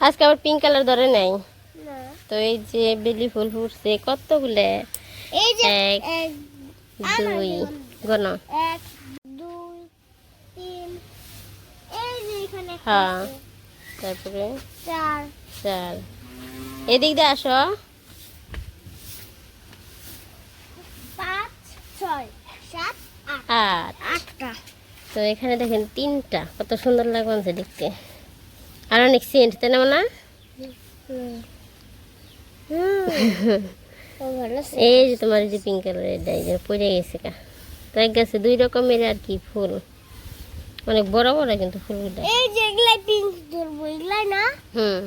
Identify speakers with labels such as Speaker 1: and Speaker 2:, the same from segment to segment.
Speaker 1: আজকে আবার pink colour ধরে নাই। তো এই যে বেলি ফুল ফুটছে কতগুলো? এক, দুই গণ। হ্যাঁ। তারপরে?
Speaker 2: চার।
Speaker 1: চার। এদিক দিয়ে আসো।
Speaker 2: পাঁচ ছয় সাত আট। আটটা।
Speaker 1: তো এখানে দেখেন তিনটা। কত সুন্দর লাগছে দেখতে। আর অনেক সেন্ট তাই না না?
Speaker 2: হুম। ও ভালো আছে।
Speaker 1: এই যে তোমার যে পিঙ্ক কালারের যে পড়ে গেছে কা তো এক গাছে দুই রকমের আর কি ফুল। অনেক বড় বড় কিন্তু ফুলগুলো।
Speaker 2: এই যে এগুলাই পিঙ্ক ধরবো এগুলাই না?
Speaker 1: হুম।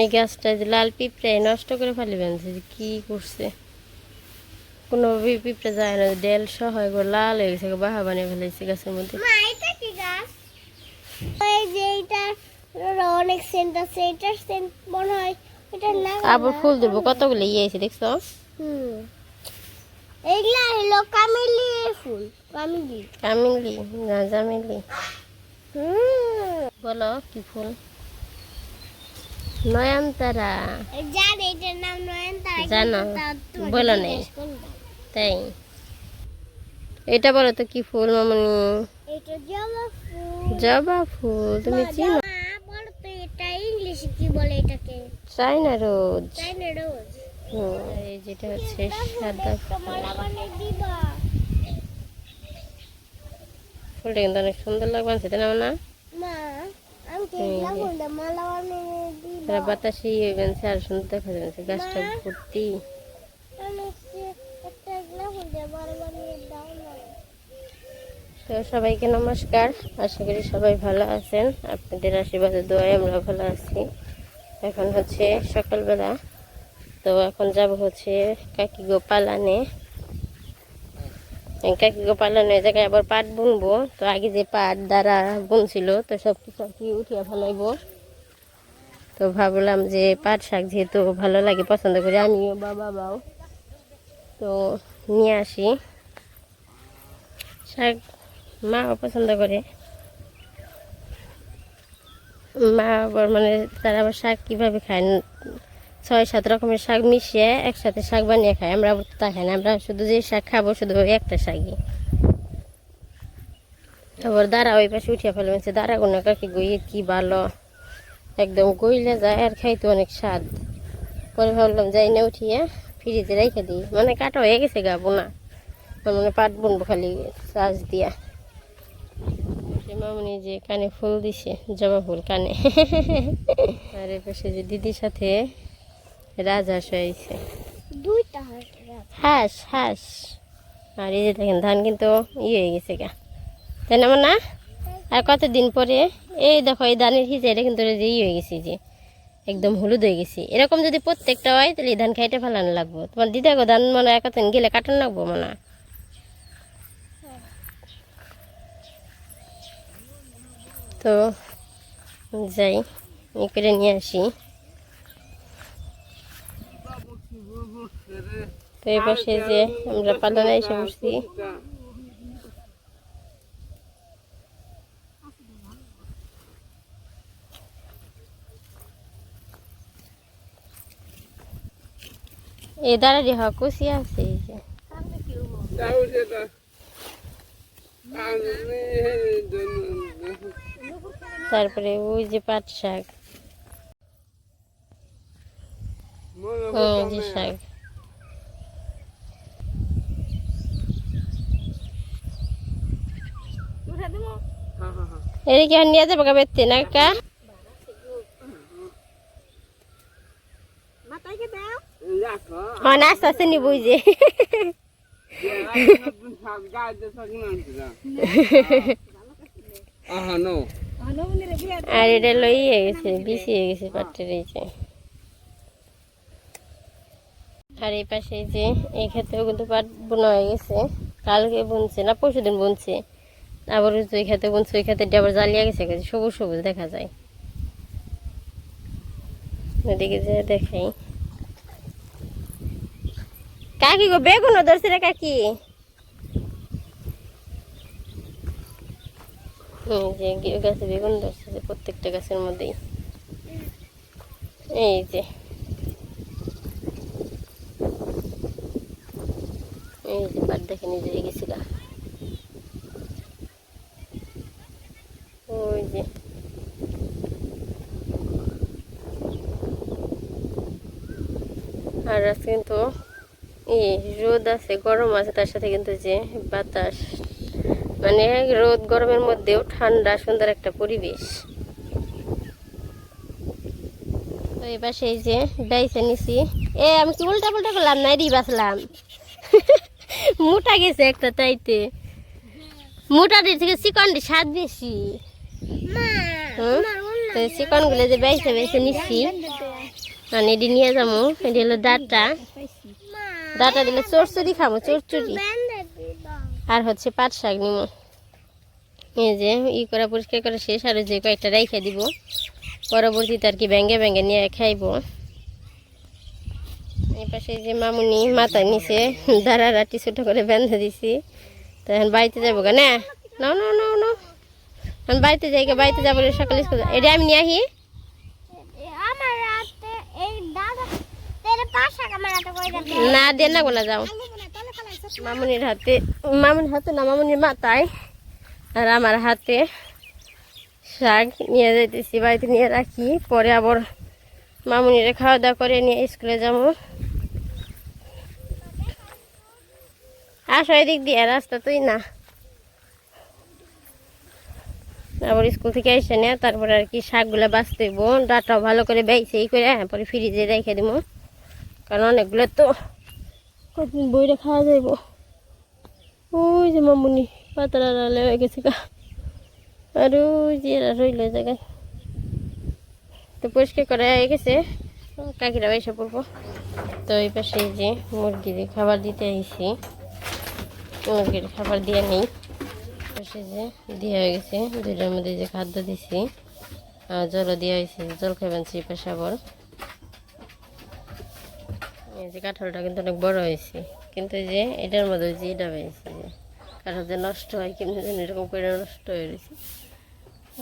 Speaker 1: এই গাছটা যে লাল পিঁপড়ে নষ্ট করে ফেলিবেন যে কি করছে? কোনোভাবে পিঁপড়ে যায় না ডেল সহ লাল হয়ে গেছে বাহা বানিয়ে ফেলেছে গাছের মধ্যে
Speaker 2: মা এটা কি গাছ এই যে এটা অনেক সেন্ট আছে এটার সেন্ট মনে হয় এটা না
Speaker 1: আবার ফুল ধরবো কতগুলো ইয়ে আছে দেখছ?
Speaker 2: হুম। এগুলা হলো কামিলি ফুল কামিলি।
Speaker 1: কামিলি না জামিলি।
Speaker 2: হুম।
Speaker 1: বলো কি ফুল? নয়নতারা।
Speaker 2: জানি এটার নাম নয়নতারা
Speaker 1: জানো, বলো নাই। তাই। এটা বলো তো কি ফুল মামনি?
Speaker 2: এটা জবা
Speaker 1: জবা ফুল তুমি চিনো?
Speaker 2: মা, বলো তো এটা ইংলিশে কি বলে এটাকে?
Speaker 1: চাইনা রোজ।
Speaker 2: রোজ।
Speaker 1: হুম, এই যেটা হচ্ছে সাদা ফুলটা কিন্তু অনেক সুন্দর লাগবে তাই না? না তারা বাতাসে ইয়ে বেনছে আর সুন্দর দেখা যাচ্ছে গাছটা ভর্তি।
Speaker 2: একটা
Speaker 1: তো সবাইকে নমস্কার। আশা করি সবাই ভালো আছেন। আপনাদের আশীর্বাদে, দোয়ায় আমরা ভালো আছি। এখন হচ্ছে সকালবেলা। তো এখন যাব হচ্ছে কাকি গো পালানে এই কাকি গো পালানে ওই জায়গায় আবার পাট বুনবো। তো আগে যে পাট দ্বারা বুনছিল, তো সব কিছু আর কি উঠিয়া ফেলাইবো। তো ভাবলাম যে পাট শাক যেহেতু ভালো লাগে, পছন্দ করি, আমিও বাবা বাবাও তো নিয়ে আসি। শাক মাও পছন্দ করে। মা আবার মানে তারা আবার শাক কীভাবে খায়? ছয় সাত রকমের শাক মিশিয়ে একসাথে শাক বানিয়ে খায়। আমরা আবার তা খাই না। আমরা শুধু যে শাক খাব, শুধু একটা শাকই। তারপর দাঁড়া, ওই পাশে উঠিয়ে বলছে, দাঁড়া কোনো কাকি গইয়ে কি ভালো? একদম গইলে যায় আর খাইতে অনেক স্বাদ। পরে ভাবলাম, যাই না উঠিয়ে ফ্রিজে রেখে দিই। মানে কাটা হয়ে গেছে গা বোনা। মানে পাট বুনবো খালি চার্জ দিয়া। মামনি যে কানে ফুল দিছে জবা ফুল কানে। আর পাশে যে দিদির সাথে রাজহাঁস হয়েছে।
Speaker 2: দুইটা।
Speaker 1: হাঁস হাঁস। আর এই যে দেখেন ধান কিন্তু ইয়ে হয়ে গেছে গা। তাই না না? আর কতদিন পরে? এই দেখো এই ধানের হিসে এটা কিন্তু যে ইয়ে হয়ে গেছে যে একদম হলুদ হয়ে গেছে। এরকম যদি প্রত্যেকটা হয় তাহলে এই ধান খাইতে ফেলানো লাগবো। তোমার দিদাগো ধান মনে হয় একদিন গেলে কাটানো লাগবো মনে হয়। তো যাই ই করে নিয়ে আসি। তো এই পাশে যে আমরা পালনে এসে বসছি। এই দাঁড়ালি হওয়া কুচি আছে, এই যে। তারপরে ওই যে পাট শাক। শাক। এদিকে আর নিয়ে যাব বেতে না কা আস্তে আস্তে নিবই যে আর এটা লই হয়ে গেছে বিসি হয়ে গেছে পাটটা রয়েছে আর এই পাশে যে, এই ক্ষেত্রেও কিন্তু পাট বোনা হয়ে গেছে। কালকে বুনছে না, পরশু দিন বুনছে। আবার যে ওই খেতে বুনছে, ওই খেতে আবার জ্বালিয়ে গেছে গেছে সবুজ সবুজ দেখা যায়। ওদিকে যে দেখাই। কাকি গো, বেগুনও ধরছে রে কাকি। যে গাছে বেগুন ধরছে যে প্রত্যেকটা গাছের মধ্যেই। এই যে। এই যে পাট দেখে নিজে গেছিল। ওই যে। আর আজকে কিন্তু এই রোদ আছে, গরম আছে, তার সাথে কিন্তু যে বাতাস মানে রোদ গরমের মধ্যেও ঠান্ডা, সুন্দর একটা পরিবেশ। তো এবার সেই যে ডাইসে নিছি। এ, আমি কি উল্টা পুল্টা করলাম? না রি বাসলাম মোটা গেছে একটা তাইতে। মোটা দিয়ে থেকে চিকনটি স্বাদ বেশি। তো চিকনগুলো যে বেছে বেছে নিচ্ছি মানে এটি নিয়ে যাব। এটি হলো ডাটা। ডাটা দিলে চড়চড়ি খাব
Speaker 2: দাও
Speaker 1: আর হচ্ছে পাট শাক নিব এই যে ই করা পরিষ্কার করা শেষ। আর যে কয়েকটা রেখে দিব। পরবর্তীতে আর কি ব্যাঙ্গে ব্যাঙ্গে নিয়ে খাইব। এই পাশে যে মামুনি মাথা নিচে দাঁড়া রাটি ছোটো করে বেঁধে দিছি। তো এখন বাড়িতে যাব গা না? নাও নাও নাও আমি বাড়িতে যাই বাড়িতে যাব সকালে স্কুল এটা আমি নিয়ে
Speaker 2: রাতে
Speaker 1: না দিয়ে না গোনা যাও। মামুনির হাতে মামুনির হাতে না, মামুনির মাথায়। আর আমার হাতে শাক নিয়ে যাইতেছি, বাড়িতে নিয়ে রাখি। পরে আবার মামুনিরে খাওয়া দাওয়া করে নিয়ে স্কুলে যাব। আসো এদিক দিয়ে, রাস্তা তুই না। আবার স্কুল থেকে এসে নিয়ে তারপরে আর কি শাকগুলো বাঁচতে হইব। ডাটাও ভালো করে বেঁচে এই করে পরে ফ্রিজে রেখে দিব কারণ অনেকগুলো তো কতদিন বইটা খাওয়া যাইব। ওই যে মামুনি পাতলা হয়ে গেছে গা। আর ওই যে রইল জায়গায়। তো পরিষ্কার করা হয়ে গেছে। কাকিরা এসে পড়ব। তো এই পাশে যে মুরগির খাবার দিতে আইছি। মুরগির খাবার দিয়ে নেই। পাশে যে দিয়ে হয়ে গেছে। দুইটার মধ্যে যে খাদ্য দিছি। জলও দেওয়া হয়েছে। জল খাবেন সেই পাশে আবার। এই যে কাঁঠালটা কিন্তু অনেক বড় হয়েছে। কিন্তু যে এটার মধ্যে যে এটা হয়েছে যে, কাঁঠাল যে নষ্ট হয় যেন এরকম করে নষ্ট হয়ে রয়েছে।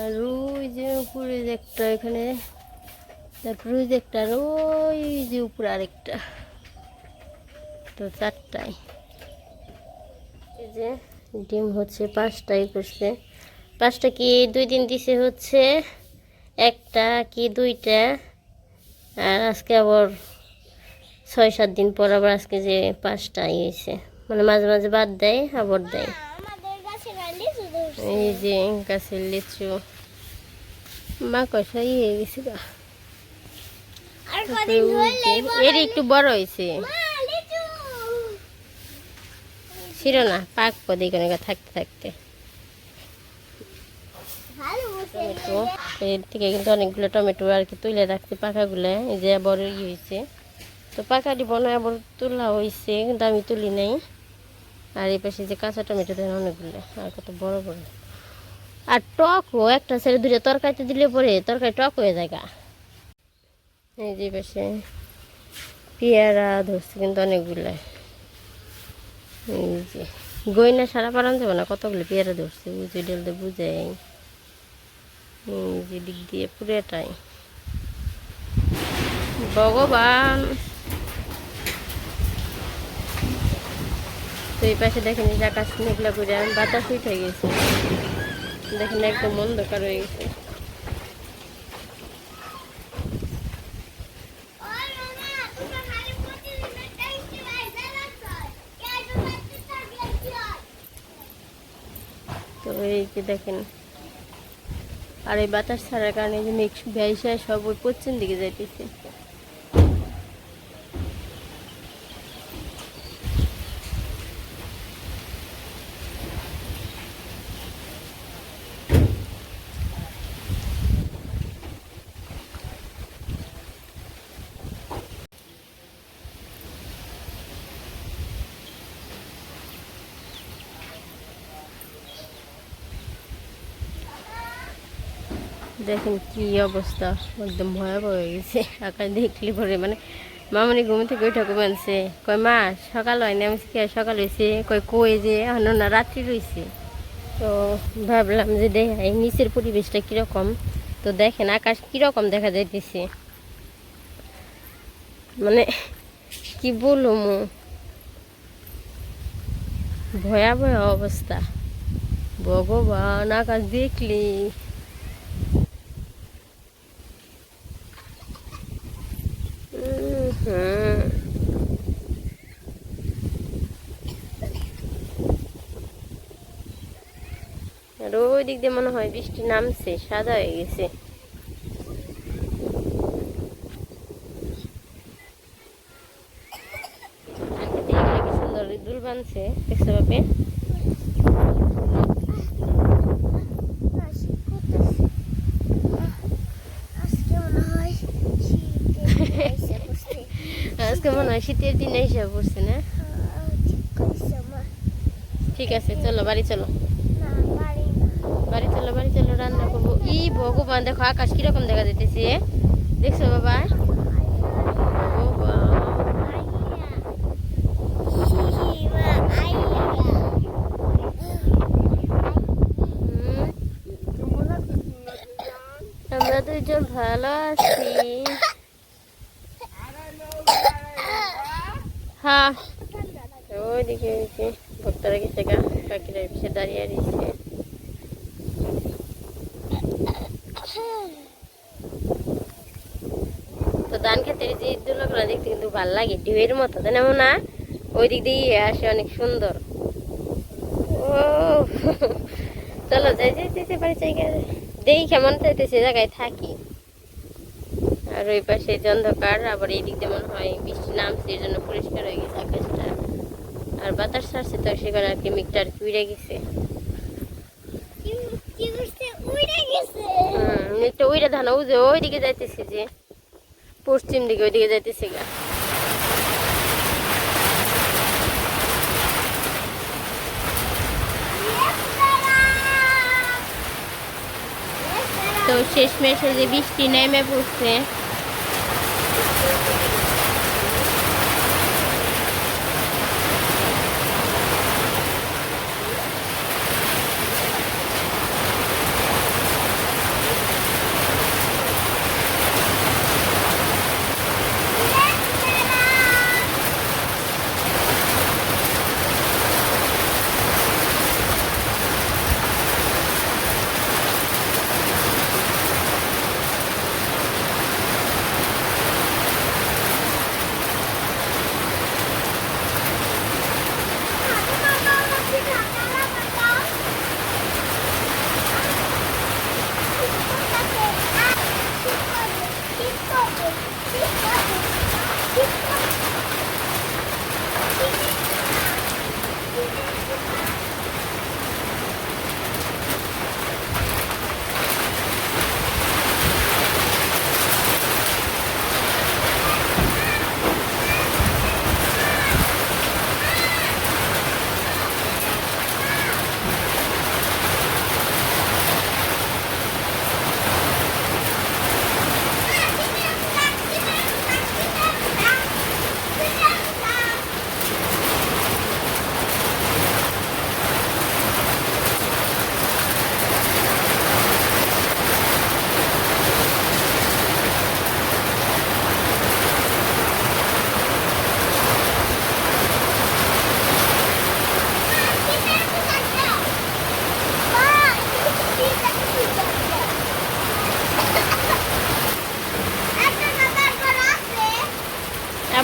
Speaker 1: আর ওই যে উপরে যে একটা এখানে, তারপরে ওই যে একটা আর ওই যে উপরে আরেকটা। তো চারটায়। এই যে ডিম হচ্ছে পাঁচটাই করছে। পাঁচটা কি দুই দিন দিছে হচ্ছে, একটা কি দুইটা, আর আজকে আবার ছয় সাত দিন পর আবার আজকে যে পাঁচটা হয়েছে। মানে মাঝে মাঝে বাদ দেয় আবার দেয়। এই যে গাছের লিচু। মা কষা ইয়ে গেছে গা। এর একটু বড় হয়েছে। ছিল না পাক পদে এখানে থাকতে থাকতে। এর থেকে কিন্তু অনেকগুলো টমেটো আর কি তুলে রাখছি পাকাগুলো। এই যে বড় ই হয়েছে। তো পাকা দিব না আবার তোলা হয়েছে কিন্তু আমি তুলি নাই। আর এই পাশে যে কাঁচা টমেটো দেন অনেকগুলো, আর কত বড় বড়। আর টকও একটা ছেড়ে দুটো তরকারিতে দিলে পরে তরকারি টক হয়ে যায় এই যে পাশে পেয়ারা ধরছে কিন্তু অনেকগুলো। এই যে গয়না সারা পারান যাবে না, কতগুলো পেয়ারা ধরছে বুঝে ডেলতে বুঝে এই যে দিক দিয়ে পুরোটাই। ভগবান! তো এই পাশে দেখেন যে আকাশ মেঘলা করে বাতাস উঠে গেছে। দেখেন একদম অন্ধকার হয়ে গেছে।
Speaker 2: তো
Speaker 1: এই দেখেন, আর এই বাতাস ছাড়ার কারণে যে মেঘ ভেসে সব ওই পশ্চিম দিকে যাইতেছে। দেখেন কি অবস্থা, একদম ভয়াবহ হয়ে গেছে। আকাশ দেখলে পরে মানে মামনি ঘুম থেকে ওইটা ঘুমানছে কয়, মা, সকাল হয় না আমি "কে সকাল হয়েছে কয়, কই যে, এখনও না রাত্রি রয়েছে তো ভাবলাম যে দেখ এই নিচের পরিবেশটা কীরকম? তো দেখেন আকাশ কীরকম দেখা যাইতেছে। মানে কি বলুম ভয়াবহ অবস্থা। ভগবান, আকাশ দেখলি। দিক দিয়ে মনে হয় বৃষ্টি নামছে সাদা হয়ে গেছে। দুল বানছে দেখছ বাপে
Speaker 2: আজকে মনে হয়
Speaker 1: মনে হয় শীতের দিনে এসে পড়ছে না?
Speaker 2: ঠিক মা।
Speaker 1: ঠিক আছে চলো বাড়ি চলো। বাড়ি চলো বাড়ি চলো রান্না করব ই ভগবান দেখো আকাশ কীরকম দেখা যেতেছে দেখছ বাবা ভগবান। হুম, আমরা দুজন ভালো আছি হ্যাঁ ওইদিকে ওইদিকে ভক্তরা গেছে গা কাকিরা পিছিয়ে দাঁড়িয়ে রয়েছে খেতে যে দেখতে কিন্তু ভালো লাগে ঢেউয়ের মতো তাই না ওই দিক দিয়ে আসে অনেক সুন্দর। ও চলো যাই যাই যেতে পারি জায়গায় দেখি কেমন চাইতেছে জায়গায় থাকি। আর ওই পাশে অন্ধকার আবার এই দিক দিয়ে মনে হয় বৃষ্টি নামছে এর জন্য পরিষ্কার হয়ে গেছে আকাশটা। আর বাতাস ছাড়ছে তো সেখানে আর কি মিকটা আর উড়ে গেছে। ধান ওই যে ওই দিকে যাইতেছে যে। পশ্চিম দিকে ওই দিকে যাইতেছে গা। তো শেষ মেশে যে বৃষ্টি নেমে পড়ছে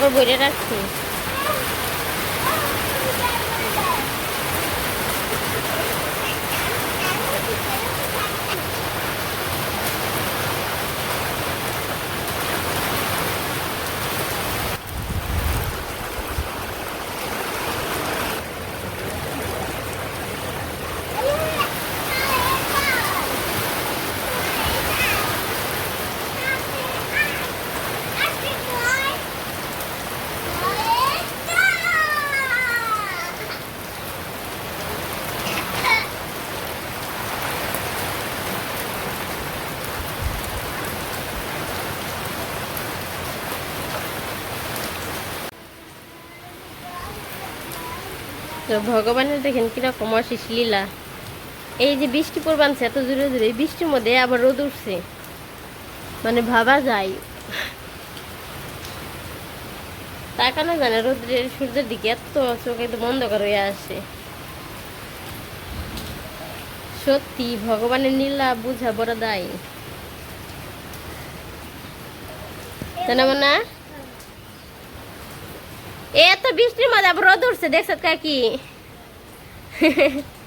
Speaker 1: আবার বইরে রাখছি তো ভগবানের দেখেন কীরকম অশেষ লীলা। এই যে বৃষ্টি পড়বানছে, এত জোরে জোরে, এই বৃষ্টির মধ্যে আবার রোদ উঠছে। মানে ভাবা যায়। তাকানো জানে রোদ্রের সূর্যের দিকে এত চোখ একদম অন্ধকার হয়ে আসে সত্যি, ভগবানের নীলা বুঝা বড় দায়। না মনে এত বৃষ্টির মধ্যে আবার রোদ উঠছে দেখছ কাকি?